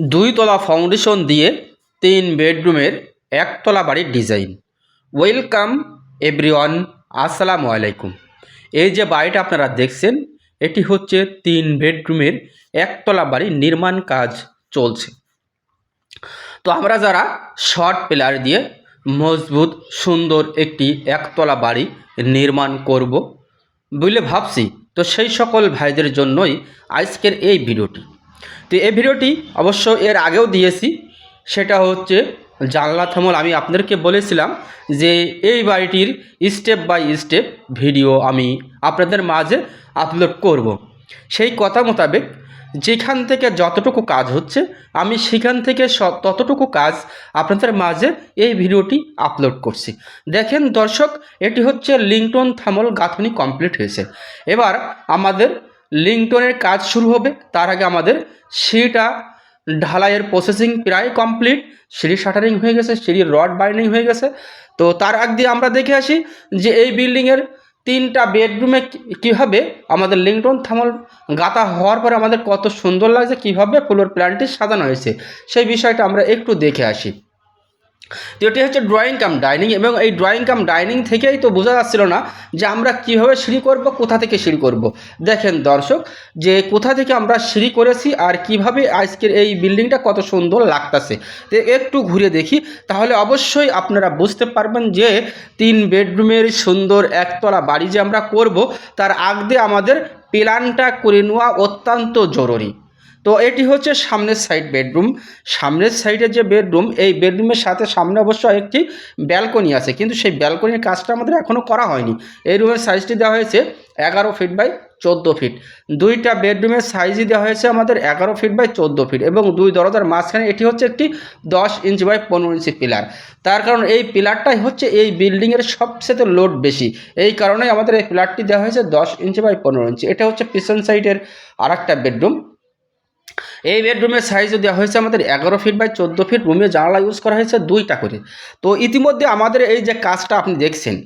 দুই তলা ফাউন্ডেশন দিয়ে তিন বেডরুমের একতলা বাড়ির ডিজাইন ওয়েলকাম এভরিওয়ান আসসালামু আলাইকুম। এই যে বাড়িটা আপনারা দেখছেন, এটি হচ্ছে তিন বেডরুমের একতলা বাড়ির নির্মাণ কাজ চলছে। তো আমরা যারা শর্ট পিলার দিয়ে মজবুত, সুন্দর একটি একতলা বাড়ি নির্মাণ করব বলে ভাবছি, তো সেই সকল ভাইদের জন্যই আজকের এই ভিডিওটি। তো এই ভিডিওটি অবশ্য এর আগেও দিয়েছি। সেটা হচ্ছে জানলা থামল। আমি আপনাদেরকে বলেছিলাম যে এই বাড়িটির স্টেপ বাই স্টেপ ভিডিও আমি আপনাদের মাঝে আপলোড করব। সেই কথা মোতাবেক যেখান থেকে যতটুকু কাজ হচ্ছে, আমি সেখান থেকে ততটুকু কাজ আপনাদের মাঝে এই ভিডিওটি আপলোড করছি। দেখেন দর্শক, এটি হচ্ছে লিংটন থামল গাঁথনি কমপ্লিট হয়েছে। এবার আমাদের লিংটনের কাজ শুরু হবে। তার আগে আমাদের সিঁড়িটা ঢালাইয়ের প্রসেসিং প্রায় কমপ্লিট সিঁড়ি শাটারিং হয়ে গেছে, সিঁড়ির রড বাইন্ডিং হয়ে গেছে। তো তার আগ দিয়ে আমরা দেখে আসি যে এই বিল্ডিংয়ের তিনটা বেডরুমে কীভাবে আমাদের লিংটন থামল গাঁথা হওয়ার পরে আমাদের কত সুন্দর লাগছে, কীভাবে ফ্লোর প্ল্যানটি সাজানো হয়েছে। সেই বিষয়টা আমরা একটু দেখে আসি। এটি হচ্ছে ড্রয়িং কাম ডাইনিং এবং এই ড্রয়িং কাম ডাইনিং থেকেই তো বোঝা যাচ্ছিল না যে আমরা কীভাবে সিঁড়ি করব, কোথা থেকে সিঁড়ি করব। দেখেন দর্শক, যে কোথা থেকে আমরা সিঁড়ি করেছি আর কীভাবে আজকের এই বিল্ডিংটা কত সুন্দর লাগতাছে। তো একটু ঘুরে দেখি, তাহলে অবশ্যই আপনারা বুঝতে পারবেন যে তিন বেডরুমের সুন্দর একতলা বাড়ি যে আমরা করব, তার আগ দিয়ে আমাদের প্ল্যানটা করে নেওয়া অত্যন্ত জরুরি। তো এটি হচ্ছে সামনের সাইড বেডরুম সামনের সাইডে যে বেডরুম এই বেডরুমের সাথে সামনে অবশ্য একটি ব্যালকনি আছে, কিন্তু সেই ব্যালকনির কাজটা আমাদের এখনও করা হয়নি। এই রুমের সাইজটি দেওয়া হয়েছে এগারো ফিট বাই চোদ্দ ফিট দুইটা বেডরুমের সাইজই দেওয়া হয়েছে আমাদের এগারো ফিট বাই চোদ্দ ফিট এবং দুই দরজার মাঝখানে এটি হচ্ছে একটি দশ ইঞ্চি বাই পনেরো ইঞ্চি পিলার তার কারণ এই পিলারটাই হচ্ছে এই বিল্ডিংয়ের সবচেয়ে লোড বেশি। এই কারণে আমাদের এই পিলারটি দেওয়া হয়েছে দশ ইঞ্চি বাই পনেরো ইঞ্চি এটা হচ্ছে পিছন সাইডের আর একটা বেডরুম এই বেডরুমের সাইজও দেওয়া হয়েছে আমাদের এগারো ফিট বাই চোদ্দ ফিট রুমে জানালা ইউজ করা হয়েছে দুইটা করে। তো ইতিমধ্যে আমাদের এই যে কাজটা আপনি দেখছেন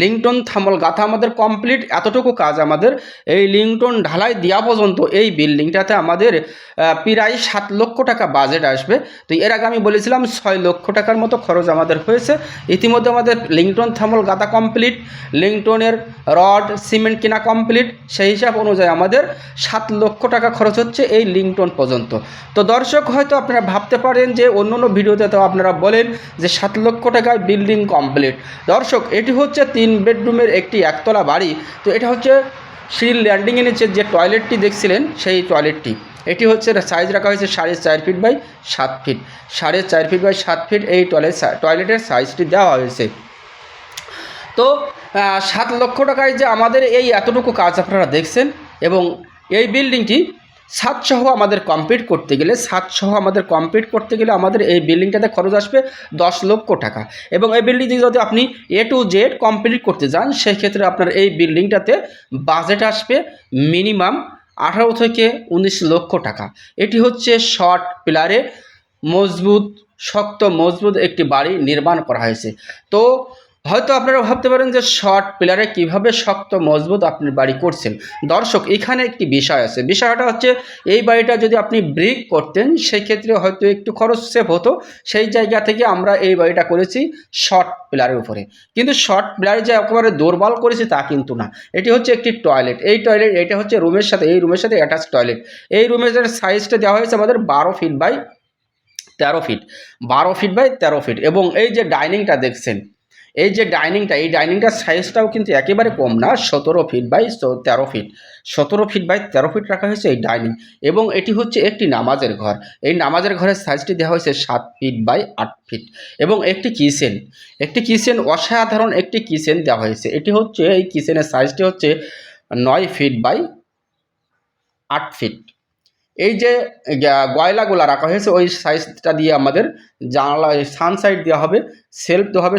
লিংটন থামল গাথা আমাদের কমপ্লিট এতটুকু কাজ আমাদের। এই লিংটন ঢালাই দেওয়া পর্যন্ত এই বিল্ডিংটাতে আমাদের প্রায় সাত লক্ষ টাকা বাজেট আসবে। তো এর আগে আমি বলেছিলাম ছয় লক্ষ টাকার মতো খরচ আমাদের হয়েছে। ইতিমধ্যে আমাদের লিংটন থামল গাথা কমপ্লিট লিংটনের রড সিমেন্ট কেনা কমপ্লিট সেই হিসাব অনুযায়ী আমাদের সাত লক্ষ টাকা খরচ হচ্ছে এই লিংটন পর্যন্ত তো দর্শক, হয়তো আপনারা ভাবতে পারেন যে অন্য অন্য ভিডিওতে তো আপনারা বলেন যে সাত লক্ষ টাকায় বিল্ডিং কমপ্লিট দর্শক, এটি হচ্ছে তিন বেডরুমের একটি একতলা বাড়ি। তো এটা হচ্ছে সিঁড়ির ল্যান্ডিংয়ের নিচে যে টয়লেটটি দেখছিলেন, সেই টয়লেটটি এটি হচ্ছে সাইজ রাখা হয়েছে সাড়ে চার ফিট বাই সাত ফিট সাড়ে চার ফিট বাই সাত ফিট এই টয়লেট টয়লেটের সাইজটি দেওয়া হয়েছে। তো সাত লক্ষ টাকায় যে আমাদের এই এতটুকু কাজ আপনারা দেখছেন এবং এই বিল্ডিংটি সাতসহ আমাদের কমপ্লিট করতে গেলে সাতসহ আমাদের কমপ্লিট করতে গেলে আমাদের এই বিল্ডিংটাতে খরচ আসবে দশ লক্ষ টাকা। এবং এই বিল্ডিংটি যদি আপনি এ টু জেড কমপ্লিট করতে যান সেই ক্ষেত্রে আপনার এই বিল্ডিংটাতে বাজেট আসবে মিনিমাম আঠারো থেকে উনিশ লক্ষ টাকা। এটি হচ্ছে শর্ট পিলারে মজবুত, শক্ত, মজবুত একটি বাড়ি নির্মাণ করা হয়েছে। তো হয়তো আপনারা ভাবতে পারেন যে শর্ট পিলারে কীভাবে শক্ত, মজবুত আপনি বাড়ি করছেন। দর্শক, এখানে একটি বিষয় আছে। বিষয়টা হচ্ছে, এই বাড়িটা যদি আপনি ব্রিক করতেন সেই ক্ষেত্রে হয়তো একটু খরচ সেভ হতো। সেই জায়গা থেকে আমরা এই বাড়িটা করেছি শর্ট পিলারের উপরে। কিন্তু শর্ট পিলারে যে একেবারে দুর্বল করেছি তা কিন্তু না। এটি হচ্ছে একটি টয়লেট। এই টয়লেট, এটা হচ্ছে রুমের সাথে, এই রুমের সাথে অ্যাটাচ টয়লেট। এই রুমের সাইজটা দেওয়া হয়েছে আমাদের বারো ফিট বাই তেরো ফিট। বারো ফিট বাই তেরো ফিট। এবং এই যে ডাইনিংটা দেখছেন এই যে ডাইনিংটা এই ডাইনিংটার সাইজটাও কিন্তু একেবারে কম না, সতেরো ফিট বাই তেরো ফিট সতেরো ফিট বাই তেরো ফিট রাখা হয়েছে এই ডাইনিং এবং এটি হচ্ছে একটি নামাজের ঘর। এই নামাজের ঘরের সাইজটি দেওয়া হয়েছে সাত ফিট বাই আট ফিট এবং একটি কিচেন একটি কিচেন অসাধারণ একটি কিচেন দেওয়া হয়েছে। এটি হচ্ছে, এই কিচেনের সাইজটি হচ্ছে নয় ফিট বাই আট ফিট এই যে গয়লাগুলা রাখা হয়েছে, ওই সাইজটা দিয়ে আমাদের জানালা, সানসাইড দেওয়া হবে সেলফ দেওয়া হবে